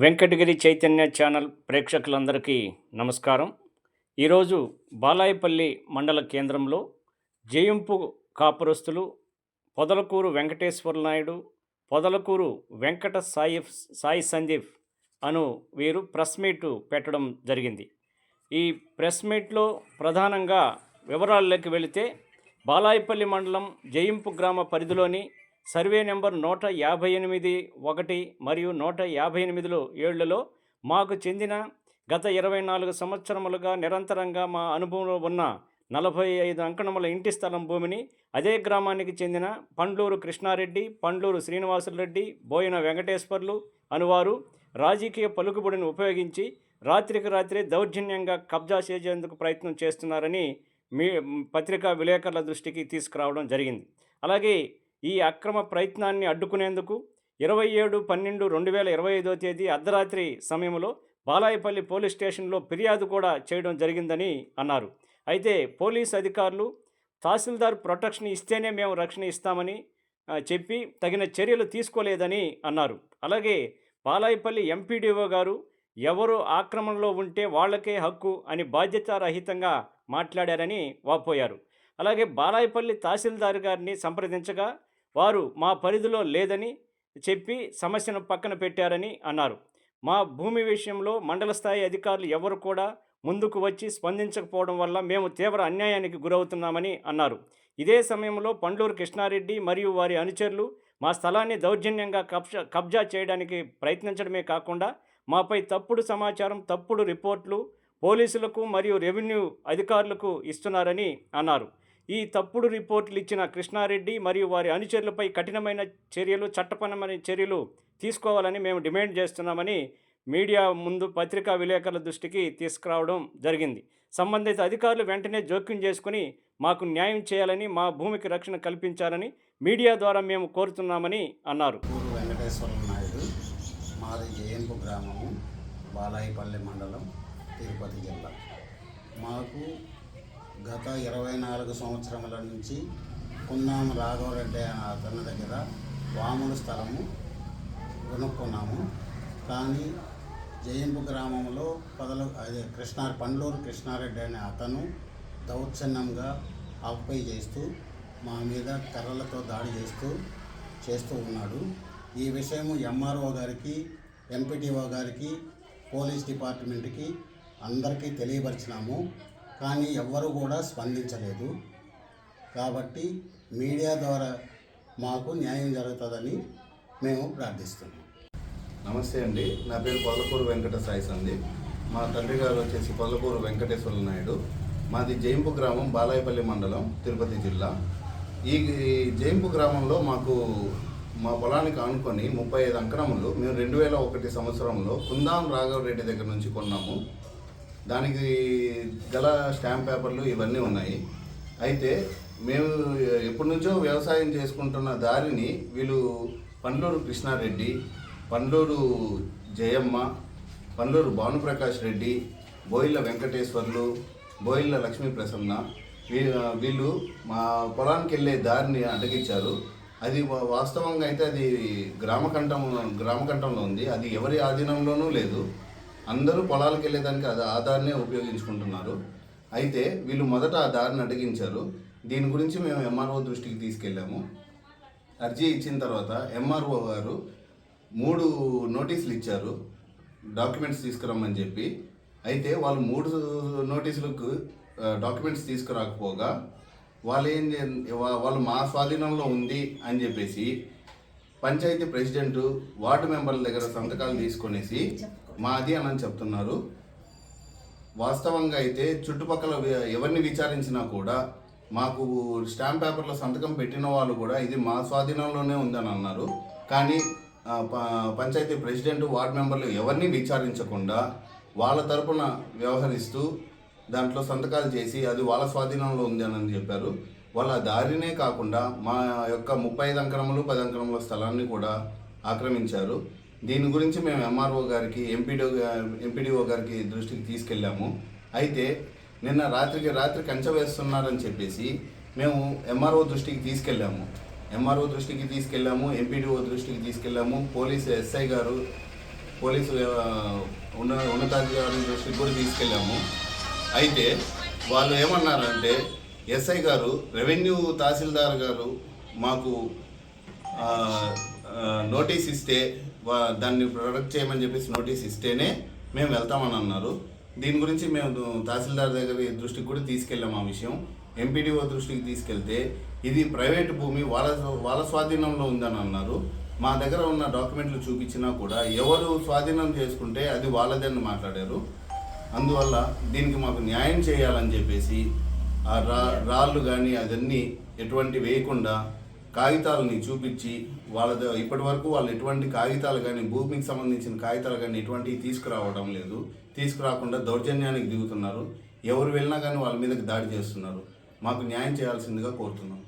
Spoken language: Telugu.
వెంకటగిరి చైతన్య ఛానల్ ప్రేక్షకులందరికీ నమస్కారం. ఈరోజు బాలాయపల్లి మండల కేంద్రంలో జయింపు కాపురస్తులు పొదలకూరు వెంకటేశ్వర నాయుడు పొదలకూరు వెంకట సాయి సాయి సందీప్ అను వీరు ప్రెస్ మీట్ పెట్టడం జరిగింది. ఈ ప్రెస్ మీట్లో ప్రధానంగా వివరాల్లోకి వెళితే బాలాయపల్లి మండలం జయింపు గ్రామ పరిధిలోని సర్వే నెంబర్ నూట యాభై ఎనిమిది ఒకటి మరియు నూట యాభై ఎనిమిదిలో ఏళ్ళలో మాకు చెందిన గత ఇరవై నాలుగు సంవత్సరములుగా నిరంతరంగా మా అనుభవంలో ఉన్న నలభై ఐదు అంకణముల ఇంటి స్థలం భూమిని అదే గ్రామానికి చెందిన పండ్లూరు కృష్ణారెడ్డి పండ్లూరు శ్రీనివాసులరెడ్డి బోయిన వెంకటేశ్వర్లు అనువారు రాజకీయ పలుకుబడిని ఉపయోగించి రాత్రికి రాత్రి దౌర్జన్యంగా కబ్జా చేసేందుకు ప్రయత్నం చేస్తున్నారని మీ పత్రికా విలేకరుల దృష్టికి తీసుకురావడం జరిగింది. అలాగే ఈ అక్రమ ప్రయత్నాన్ని అడ్డుకునేందుకు ఇరవై ఏడు పన్నెండు రెండు వేల ఇరవై ఐదో తేదీ అర్ధరాత్రి సమయంలో బాలాయపల్లి పోలీస్ స్టేషన్లో ఫిర్యాదు కూడా చేయడం జరిగిందని అన్నారు. అయితే పోలీస్ అధికారులు తహసీల్దార్ ప్రొటెక్షన్ ఇస్తేనే మేము రక్షణ ఇస్తామని చెప్పి తగిన చర్యలు తీసుకోలేదని అన్నారు. అలాగే బాలాయపల్లి ఎంపీడీఓ గారు ఎవరు ఆక్రమణలో ఉంటే వాళ్ళకే హక్కు అని బాధ్యతారహితంగా మాట్లాడారని వాపోయారు. అలాగే బాలాయపల్లి తహసీల్దార్ గారిని సంప్రదించగా వారు మా పరిధిలో లేదని చెప్పి సమస్యను పక్కన పెట్టారని అన్నారు. మా భూమి విషయంలో మండల స్థాయి అధికారులు ఎవరు కూడా ముందుకు వచ్చి స్పందించకపోవడం వల్ల మేము తీవ్ర అన్యాయానికి గురవుతున్నామని అన్నారు. ఇదే సమయంలో పండ్లూరు కృష్ణారెడ్డి మరియు వారి అనుచరులు మా స్థలాన్ని దౌర్జన్యంగా కబ్జా కబ్జా చేయడానికి ప్రయత్నించడమే కాకుండా మాపై తప్పుడు సమాచారం తప్పుడు రిపోర్ట్లు పోలీసులకు మరియు రెవెన్యూ అధికారులకు ఇస్తున్నారని అన్నారు. ఈ తప్పుడు రిపోర్ట్లు ఇచ్చిన కృష్ణారెడ్డి మరియు వారి అనుచరులపై కఠినమైన చర్యలు చట్టపరమైన చర్యలు తీసుకోవాలని మేము డిమాండ్ చేస్తున్నామని మీడియా ముందు పత్రికా విలేకరుల దృష్టికి తీసుకురావడం జరిగింది. సంబంధిత అధికారులు వెంటనే జోక్యం చేసుకుని మాకు న్యాయం చేయాలని మా భూమికి రక్షణ కల్పించాలని మీడియా ద్వారా మేము కోరుతున్నామని అన్నారు. వెంకటేశ్వరం నాయుడు మాది జయంపు గ్రామము బాలాయిపల్లి మండలం తిరుపతి జిల్లా. మాకు గత ఇరవై నాలుగు సంవత్సరముల నుంచి కుందాం రాఘవరెడ్డి అనే అతని దగ్గర వాముల స్థలము కొనుక్కున్నాము. కానీ జయంపు గ్రామంలో పదల అదే కృష్ణా పండ్లూరు కృష్ణారెడ్డి అనే అతను దౌర్జన్యంగా ఆక్యుపై చేస్తూ మా మీద కర్రలతో దాడి చేస్తూ చేస్తూ ఉన్నాడు. ఈ విషయము ఎంఆర్ఓ గారికి ఎంపీటీఓ గారికి పోలీస్ డిపార్ట్మెంట్కి అందరికీ తెలియపరిచినాము. కానీ ఎవ్వరు కూడా స్పందించలేదు. కాబట్టి మీడియా ద్వారా మాకు న్యాయం జరుగుతుందని మేము ప్రార్థిస్తున్నాం. నమస్తే అండి. నా పేరు పొల్లకూరు వెంకట సాయి సంది మా తండ్రి గారు వచ్చేసి పొల్లకూరు వెంకటేశ్వర నాయుడు. మాది జయింపు గ్రామం బాలాయపల్లి మండలం తిరుపతి జిల్లా. ఈ జయింపు గ్రామంలో మాకు మా పొలానికి ఆనుకొని ముప్పై ఐదు అంకణములు మేము రెండు వేల ఒకటి సంవత్సరంలో కుందాం రాఘవరెడ్డి దగ్గర నుంచి కొన్నాము. దానికి గల స్టాంప్ పేపర్లు ఇవన్నీ ఉన్నాయి. అయితే మేము ఎప్పటి నుంచో వ్యవసాయం చేసుకుంటున్న దారిని వీళ్ళు పండ్లూరు కృష్ణారెడ్డి పండ్లూరు జయమ్మ పండ్లూరు భానుప్రకాష్ రెడ్డి బోయిల వెంకటేశ్వర్లు బోయిల లక్ష్మీ ప్రసన్న వీళ్ళు మా పొలానికి వెళ్ళే దారిని అడ్డగించారు. అది వా- వాస్తవంగా అయితే అది గ్రామకంఠం గ్రామకంఠంలో ఉంది. అది ఎవరి ఆధీనంలోనూ లేదు. అందరూ పొలాలకు వెళ్ళేదానికి అది ఆ దారినే ఉపయోగించుకుంటున్నారు. అయితే వీళ్ళు మొదట ఆ దారిని అడిగించారు. దీని గురించి మేము ఎంఆర్ఓ దృష్టికి తీసుకెళ్ళాము. అర్జీ ఇచ్చిన తర్వాత ఎంఆర్ఓ గారు మూడు నోటీసులు ఇచ్చారు. డాక్యుమెంట్స్ తీసుకురమ్మని చెప్పి. అయితే వాళ్ళు మూడు నోటీసులకు డాక్యుమెంట్స్ తీసుకురాకపోగా వాళ్ళు ఏం చే- వా- వాళ్ళు మా స్వాధీనంలో ఉంది అని చెప్పేసి పంచాయతీ ప్రెసిడెంట్ వార్డు మెంబర్ల దగ్గర సంతకాలు తీసుకొనేసి మాది అని చెప్తున్నారు. వాస్తవంగా అయితే చుట్టుపక్కల ఎవరిని విచారించినా కూడా మాకు స్టాంప్ పేపర్లో సంతకం పెట్టిన వాళ్ళు కూడా ఇది మా స్వాధీనంలోనే ఉందని అన్నారు. కానీ పంచాయతీ ప్రెసిడెంట్ వార్డు మెంబర్లు ఎవరిని విచారించకుండా వాళ్ళ తరపున వ్యవహరిస్తూ దాంట్లో సంతకాలు చేసి అది వాళ్ళ స్వాధీనంలో ఉంది అని చెప్పారు. వాళ్ళ దారినే కాకుండా మా యొక్క ముప్పై ఐదు అంకరములు పది అంకరముల స్థలాన్ని కూడా ఆక్రమించారు. దీని గురించి మేము ఎంఆర్ఓ గారికి ఎంపీడీఓ ఎంపీడీఓ గారికి దృష్టికి తీసుకెళ్ళాము. అయితే నిన్న రాత్రికి రాత్రి కంచె వేస్తున్నారని చెప్పేసి మేము ఎంఆర్ఓ దృష్టికి తీసుకెళ్ళాము. ఎంఆర్ఓ దృష్టికి తీసుకెళ్ళాము ఎంపీడీఓ దృష్టికి తీసుకెళ్ళాము. పోలీసు ఎస్ఐ గారు పోలీసు ఉన్న ఉన్నతాధికారుల దృష్టికి కూడా తీసుకెళ్ళాము. అయితే వాళ్ళు ఏమన్నారంటే ఎస్ఐ గారు రెవెన్యూ తహసీల్దార్ గారు మాకు నోటీస్ ఇస్తే వా- దాన్ని ప్రొడక్ట్ చేయమని చెప్పేసి నోటీస్ ఇస్తేనే మేము వెళ్తామని అన్నారు. దీని గురించి మేము తహసీల్దార్ దగ్గర దృష్టికి కూడా తీసుకెళ్ళాము ఆ విషయం. ఎంపీడీఓ దృష్టికి తీసుకెళ్తే ఇది ప్రైవేట్ భూమి వాళ్ళ వాళ్ళ స్వాధీనంలో ఉందని అన్నారు. మా దగ్గర ఉన్న డాక్యుమెంట్లు చూపించినా కూడా ఎవరు స్వాధీనం చేసుకుంటే అది వాళ్ళదని మాట్లాడారు. అందువల్ల దీనికి మాకు న్యాయం చేయాలని చెప్పేసి ఆ రా రాళ్ళు కానీ అదన్నీ ఎటువంటి వేయకుండా కాగితాలని చూపించి వాళ్ళ ద- ఇప్పటి వరకు వాళ్ళు ఎటువంటి కాగితాలు కానీ భూమికి సంబంధించిన కాగితాలు కానీ ఎటువంటివి తీసుకురావడం లేదు. తీసుకురాకుండా దౌర్జన్యానికి దిగుతున్నారు. ఎవరు వెళ్ళినా కానీ వాళ్ళ మీదకి దాడి చేస్తున్నారు. మాకు న్యాయం చేయాల్సిందిగా కోరుతున్నాం.